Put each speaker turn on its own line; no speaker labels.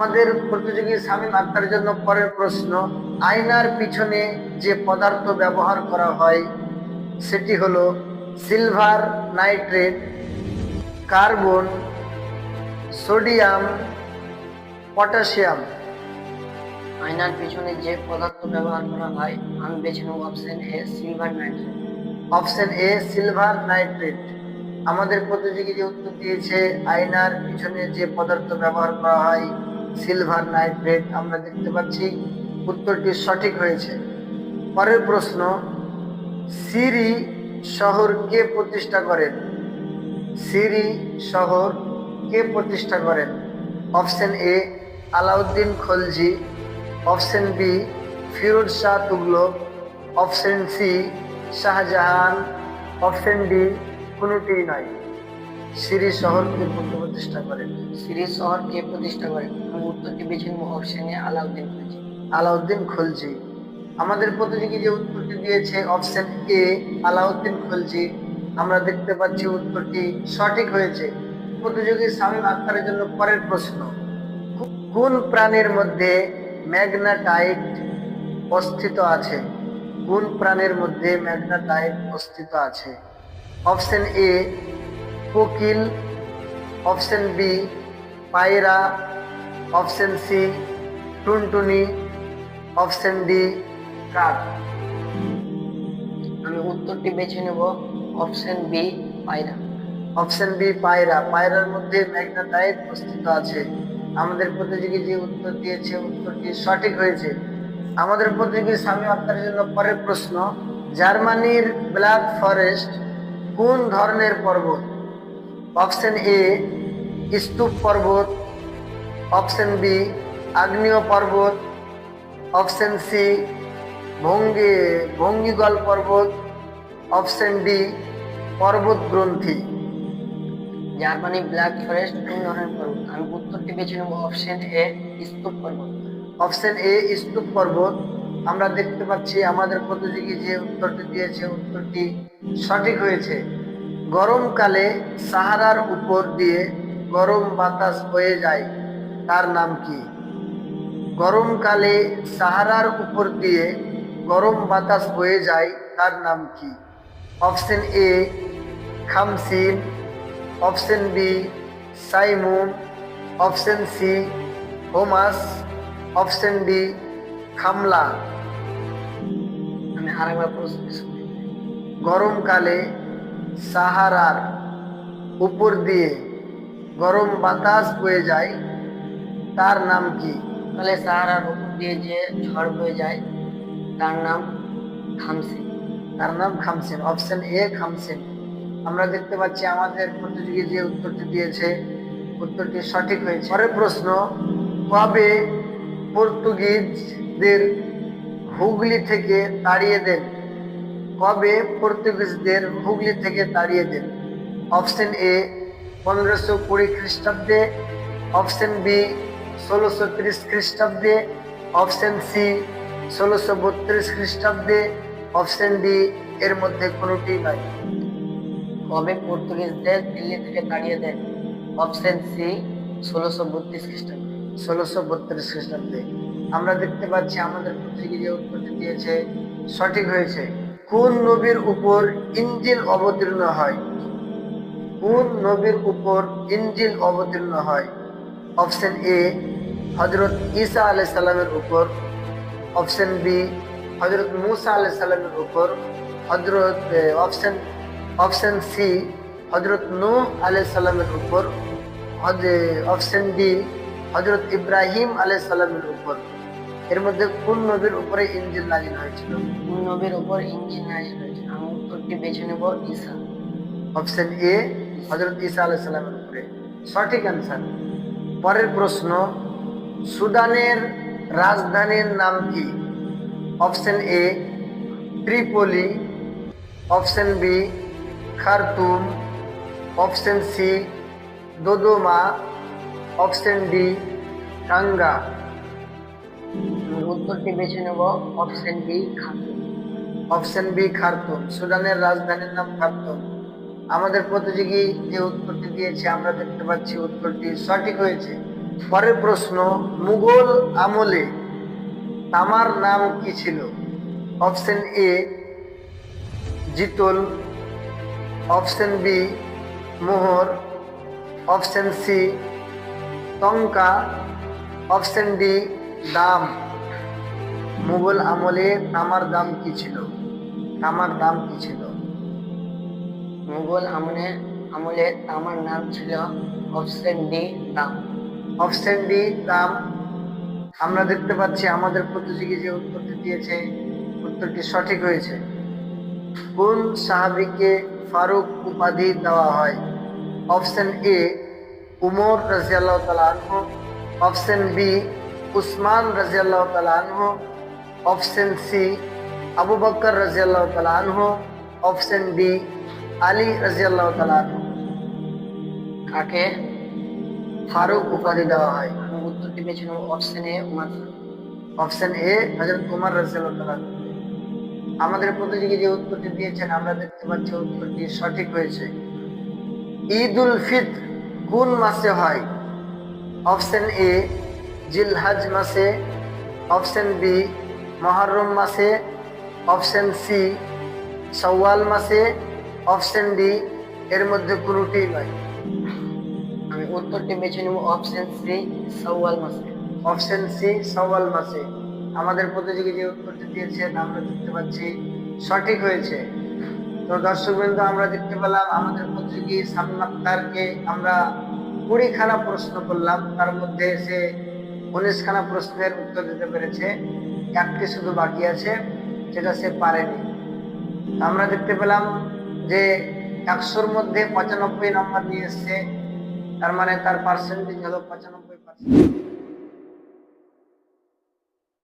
আমাদের প্রতিযোগী শামীম আক্তারের জন্য পরের প্রশ্ন আয়নার পিছনে যে পদার্থ ব্যবহার করা হয় সেটি হলো silver nitrate carbon sodium potassium.
আয়নার পিছনে যে পদার্থ ব্যবহার করা হয় আমি বেছে নেব option A silver nitrate.
Option A silver nitrate. আমাদের প্রতিযোগী যে উত্তর দিয়েছে আয়নার পিছনে যে পদার্থ ব্যবহার করা হয় সিলভার নাইট্রেট আমরা দেখতে পাচ্ছি। উত্তরটি সঠিক হয়েছে। পরের প্রশ্ন, সিরি শহর কে প্রতিষ্ঠা করেন? সিরি শহর কে প্রতিষ্ঠা করেন? Option A, Alauddin Khalji. Option B, Firoz Shah Tughlaq. Option C, Shahjahan. Option D, কোনোটিই নয়। সিরি শহর কে প্রতিষ্ঠা করেন
সিরিজ শহর কে প্রতিষ্ঠা করেন উত্তরটি বেছে নেব অপশন আলাউদ্দিন খলজি
আলাউদ্দিন খলজি আমাদের প্রতিযোগী যে উত্তরটি দিয়েছে অপশন এ, আলাউদ্দিন খলজি আমরা দেখতে পাচ্ছি উত্তরটি সঠিক হয়েছে। প্রতিযোগী শামীম আক্তারের জন্য পরের প্রশ্ন। কোন প্রাণীর মধ্যে ম্যাগনাটাইট অস্থিত আছে? কোন প্রাণীর মধ্যে ম্যাগনাটাইট অস্থিত আছে? অপশন এ কোকিল অপশন বি পায়রা, অপশন সি টুনটুনি, অপশন ডি কাক।
আমি উত্তরটি বেছে নেব, অপশন বি পায়রা।
অপশন বি পায়রা। পায়রার মধ্যে ম্যাগনাটাইট অস্তিত্ব আছে। আমাদের প্রতিযোগী যে উত্তর দিয়েছে, উত্তরটি সঠিক হয়েছে। আমাদের প্রতিযোগী স্বামী আক্তারের জন্য পরের প্রশ্ন, জার্মানির ব্ল্যাক ফরেস্ট কোন ধরনের পর্বত? অপশন এ স্তূপ পর্বত অপশন বি আগ্নেয় পর্বত অপশন সি ভঙ্গি ভঙ্গিগল পর্বত অপশন ডি পর্বত গ্রন্থি।
জার্মানি ব্ল্যাক ফরেস্ট কোন ধরনের পর্বত। আমি উত্তরটি বেছে নেব অপশন এ স্তূপ পর্বত।
অপশন এ স্তূপ পর্বত। আমরা দেখতে পাচ্ছি আমাদের প্রতিযোগী যে উত্তরটি দিয়েছে উত্তরটি সঠিক হয়েছে। গরমকালে সাহারার উপর দিয়ে গরম বাতাস বয়ে যায়। তার নাম কি? গরমকালে সাহারার উপর দিয়ে গরম বাতাস বয়ে যায়, তার নাম কি? অপশন এ, খামসিন। অপশন বি, সাইমুন। অপশন সি, হোমাস। অপশন ডি, খামলা।
আমি আরেকবার প্রশ্ন
গরমকালে সাহারার উপর দিয়ে গরম বাতাস বয়ে যায়। তার নাম কি?
তাহলে সাহারার উপর দিয়ে যে ঝড় বয়ে যায় তার নাম খামসি
তার নাম খামসিন অপশন এ খামসিন। আমরা দেখতে পাচ্ছি আমাদের প্রতিযোগী যে উত্তরটি দিয়েছে উত্তরটি সঠিক হয়েছে। পরের প্রশ্ন কবে পর্তুগিজদের হুগলি থেকে তাড়িয়ে দেন? কবে পর্তুগিজদের হুগলি থেকে তাড়িয়ে দেন? অপশন এ, পনেরোশো কুড়ি খ্রিস্টাব্দে। অপশন বি, ষোলোশো তিরিশ খ্রিস্টাব্দে। অপশন সি, ষোলোশো বত্রিশ খ্রিস্টাব্দে। অপশন ডি, এর মধ্যে কোনোটি নয়।
কবে পর্তুগিজদের দিল্লি থেকে তাড়িয়ে দেন? অপশন সি, ষোলোশো বত্রিশ খ্রিস্টাব্দে।
ষোলোশো বত্রিশ খ্রিস্টাব্দে। আমরা দেখতে পাচ্ছি আমাদের প্রতিযোগী যে উত্তরটি দিয়েছে, সঠিক হয়েছে। কোন নবীর উপর ইঞ্জিল অবতীর্ণ হয়? কোন নবীর উপর ইঞ্জিল অবতীর্ণ হয়? অপশন এ হজরত ঈসা আলাই সাল্লামের উপর। অপশন বি হজরত মুসা আলাই সাল্লামের উপর। হজরত অপশন অপশন সি হজরত নূহ আলাই সাল্লামের উপর। অপশন ডি হজরত ইব্রাহিম আলাই সাল্লামের উপর। এর মধ্যে কোন নবীর উপরে ইঞ্জিল নাজিল হয়েছিল?
কোন নবীর উপর ইঞ্জিন নাজিল হয়েছিল? আমি উত্তরটি বেছে নেব ঈসা।
অপশন এ হজরত ঈসা আলাই সাল্লামের উপরে। সঠিক অ্যান্সার পরের প্রশ্ন সুদানের রাজধানীর নাম কি? Option A Tripoli. Option B Khartoum. Option C Dodoma. Option D Tanga
উত্তরটি বেছে নেব অপশন বি খাতুন
অপশন বি খার্তুম সুদানের রাজধানীর নাম খার্তুম আমাদের প্রতিযোগী যে উত্তরটি দিয়েছে, আমরা দেখতে পাচ্ছি উত্তরটি সঠিক হয়েছে। পরের প্রশ্ন, মুঘল আমলে তামার নাম কি ছিল? Option A, jital. Option B, mohur. Option C tanka option D, dam. Mughal আমলে তামার দাম কি ছিল? তামার দাম কি ছিল?
মুঘল আমলে আমলে তামার নাম ছিল অপশন ডি দাম।
অপশন ডি দাম, আমরা দেখতে পাচ্ছি আমাদের প্রতিযোগী যে উত্তরটি দিয়েছে, উত্তরটি সঠিক হয়েছে। কোন সাহাবিকে ফারুক উপাধি দেওয়া হয়? অপশন এ, উমর রাজিয়াল্লাহ তালা আনহু। অপশন বি, উসমান রাজিয়াল্লাহ তালা আনহু। অপশন সি আবু বকর রাজিয়াল্লাহ আনহু অপশন বি আলী রাজিয়াল্লাহ তালা আনহু
কাকে?
ফারুক উপাধি দেওয়া হয়।
উত্তরটি বেছে নেব option A Umar.
Option A হজরত কুমার রাজিয়াল্লাহ আমাদের প্রতিযোগী যে উত্তরটি দিয়েছেন আমরা দেখতে পাচ্ছি উত্তরটি সঠিক হয়েছে। ঈদ উল ফিত্র কোন মাসে হয়? অপশন এ জিলহাজ মাসে। অপশন বি মহরম মাসে অপশন সি সওয়াল মাসে অপশন ডি এর মধ্যে কোনোটি নয়।
আমি উত্তরটি বেছে নেব অপশন সি সওয়াল মাসে।
অপশন সি সওয়াল মাসে। আমাদের প্রতিযোগী যে উত্তরটি দিয়েছেন আমরা দেখতে পাচ্ছি সঠিক হয়েছে। তো দর্শকবৃন্দ, আমরা দেখতে পেলাম আমাদের প্রতিযোগী সামনাক্তারকে আমরা কুড়িখানা প্রশ্ন করলাম। তার মধ্যে সে উনিশখানা প্রশ্নের উত্তর দিতে পেরেছে। একটি শুধু বাকি আছে, যেটা সে পারেনি। আমরা দেখতে পেলাম যে একশোর মধ্যে পঁচানব্বই নম্বর নিয়ে এসছে। তার মানে তার পার্সেন্টেজ হলো পঁচানব্বই পার্সেন্ট